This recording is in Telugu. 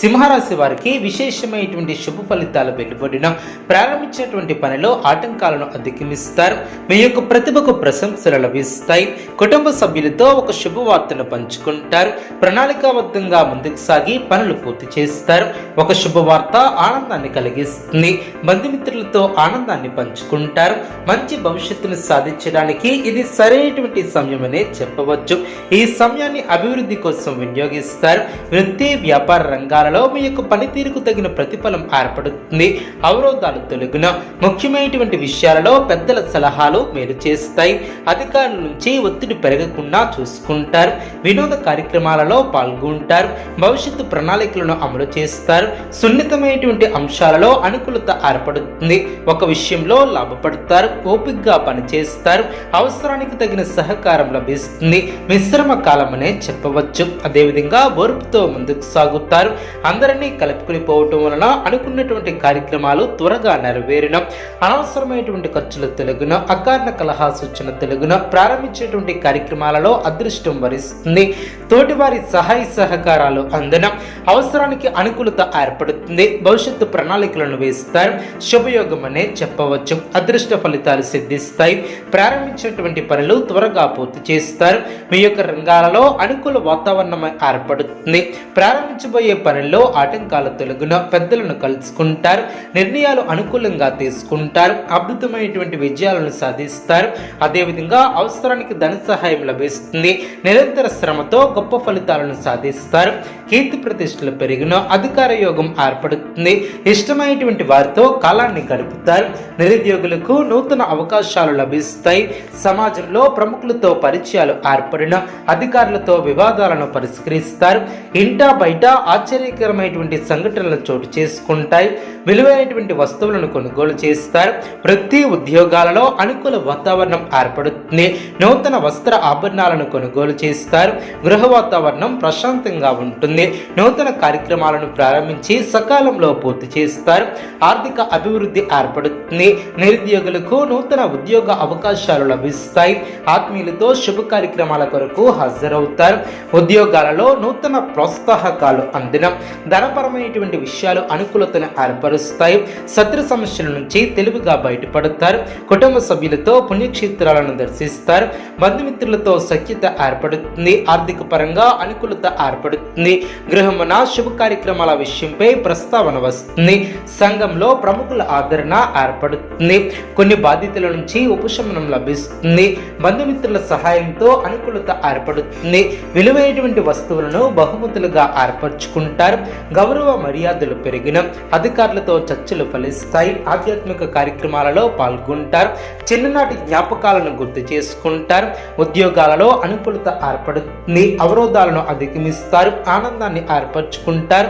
సింహరాశి వారికి విశేషమైనటువంటి శుభ ఫలితాలు వెలువడిన ప్రారంభించినటువంటి పనిలో ఆటంకాలను అధిగమిస్తారు. మీ యొక్క ప్రతిభకు ప్రశంసలు లభిస్తాయి. కుటుంబ సభ్యులతో ఒక శుభవార్తను పంచుకుంటారు. ప్రణాళికాబద్ధంగా ముందుకు సాగి పనులు పూర్తి చేస్తారు. ఒక శుభవార్త ఆనందాన్ని కలిగిస్తుంది. బంధుమిత్రులతో ఆనందాన్ని పంచుకుంటారు. మంచి భవిష్యత్తును సాధించడానికి ఇది సరైనటువంటి సమయమనే చెప్పవచ్చు. ఈ సమయాన్ని అభివృద్ధి కోసం వినియోగిస్తారు. వృత్తి వ్యాపార రంగాల రంగాలలో మీ యొక్క పనితీరుకు తగిన ప్రతిఫలం ఏర్పడుతుంది. అవరోధాలు తొలగిన ముఖ్యమైనటువంటి విషయాలలో పెద్దల సలహాలు మేలు చేస్తాయి. అధికారుల నుంచి ఒత్తిడి పెరగకుండా చూసుకుంటారు. వినోద కార్యక్రమాలలో పాల్గొంటారు. భవిష్యత్తు ప్రణాళికలను అమలు చేస్తారు. సున్నితమైనటువంటి అంశాలలో అనుకూలత ఏర్పడుతుంది. ఒక విషయంలో లాభపడతారు. ఓపికగా పనిచేస్తారు. అవసరానికి తగిన సహకారం లభిస్తుంది. మిశ్రమ కాలం అనే చెప్పవచ్చు. అదేవిధంగా ఓర్పుతో ముందుకు సాగుతారు. అందరినీ కలుపుకుని పోవటం వలన అనుకున్నటువంటి కార్యక్రమాలు త్వరగా నెరవేరిన అనవసరమైనటువంటి ఖర్చులు తెలుగున అకారణ కలహా సూచన తెలుగున ప్రారంభించేటువంటి కార్యక్రమాలలో అదృష్టం వరిస్తుంది. తోటివారి సహాయ సహకారాలు అందిన అవసరానికి అనుకూలత ఏర్పడుతుంది. భవిష్యత్తు ప్రణాళికలను వేస్తారు. శుభయోగం అనే చెప్పవచ్చు. అదృష్ట ఫలితాలు సిద్ధిస్తాయి. ప్రారంభించినటువంటి పనులు త్వరగా పూర్తి చేస్తారు. మీ యొక్క రంగాలలో అనుకూల వాతావరణం ఏర్పడుతుంది. ప్రారంభించబోయే పనుల్లో ఆటంకాలు తొలగిన పెద్దలను కలుసుకుంటారు నిర్ణయాలు అనుకూలంగా తీసుకుంటారు అద్భుతమైనటువంటి విజయాలను సాధిస్తారు. అదేవిధంగా అవసరానికి ధన సహాయం లభిస్తుంది. నిరంతర శ్రమతో గొప్ప ఫలితాలను సాధిస్తారు. కీర్తి ప్రతిష్టలు పెరిగిన అధికార యోగం ఏర్పడుతుంది. ఇష్టమైనటువంటి వారితో కాలాన్ని గడుపుతారు. నిరుద్యోగులకు నూతన అవకాశాలు లభిస్తాయి. సమాజంలో ప్రముఖులతో పరిచయాలు ఏర్పడిన అధికారులతో వివాదాలను పరిష్కరిస్తారు. ఇంటా బయట ఆశ్చర్య ఆశ్చర్యకరమైనటువంటి సంఘటనలు చోటు చేసుకుంటాయి విలువైనటువంటి వస్తువులను కొనుగోలు చేస్తారు. ప్రతి ఉద్యోగాలలో అనుకూల వాతావరణం ఏర్పడుతుంది. నూతన వస్త్ర ఆభరణాలను కొనుగోలు చేస్తారు. గృహ వాతావరణం ప్రశాంతంగా ఉంటుంది. నూతన కార్యక్రమాలను ప్రారంభించి సకాలంలో పూర్తి చేస్తారు. ఆర్థిక అభివృద్ధి ఏర్పడుతుంది. నిరుద్యోగులకు నూతన ఉద్యోగ అవకాశాలు లభిస్తాయి. ఆత్మీయులతో శుభ కార్యక్రమాల కొరకు హాజరవుతారు. ఉద్యోగాలలో నూతన ప్రోత్సాహకాలు అందిన ధనపరమైనటువంటి విషయాలు అనుకూలతను ఏర్పరుస్తాయి. శత్రు సమస్యల నుంచి తెలివిగా బయటపడతారు. కుటుంబ సభ్యులతో పుణ్యక్షేత్రాలను దర్శిస్తారు. బంధుమిత్రులతో సఖ్యత ఏర్పడుతుంది. ఆర్థిక పరంగా అనుకూలత ఏర్పడుతుంది. గృహమున శుభ కార్యక్రమాల విషయంపై ప్రస్తావన వస్తుంది. సంఘంలో ప్రముఖుల ఆదరణ ఏర్పడుతుంది. కొన్ని బాధ్యతల నుంచి ఉపశమనం లభిస్తుంది. బంధుమిత్రుల సహాయంతో అనుకూలత ఏర్పడుతుంది. విలువైనటువంటి వస్తువులను బహుమతులుగా ఏర్పరచుకుంటారు. గౌరవ మర్యాదలు పెరిగిన అధికారులతో చర్చలు ఫలిస్తాయి. ఆధ్యాత్మిక కార్యక్రమాలలో పాల్గొంటారు. చిన్ననాటి జ్ఞాపకాలను గుర్తు చేసుకుంటారు. ఉద్యోగాలలో అనుకూలత ఏర్పడుతుంది. అవరోధాలను అధిగమిస్తారు. ఆనందాన్ని ఏర్పరచుకుంటారు.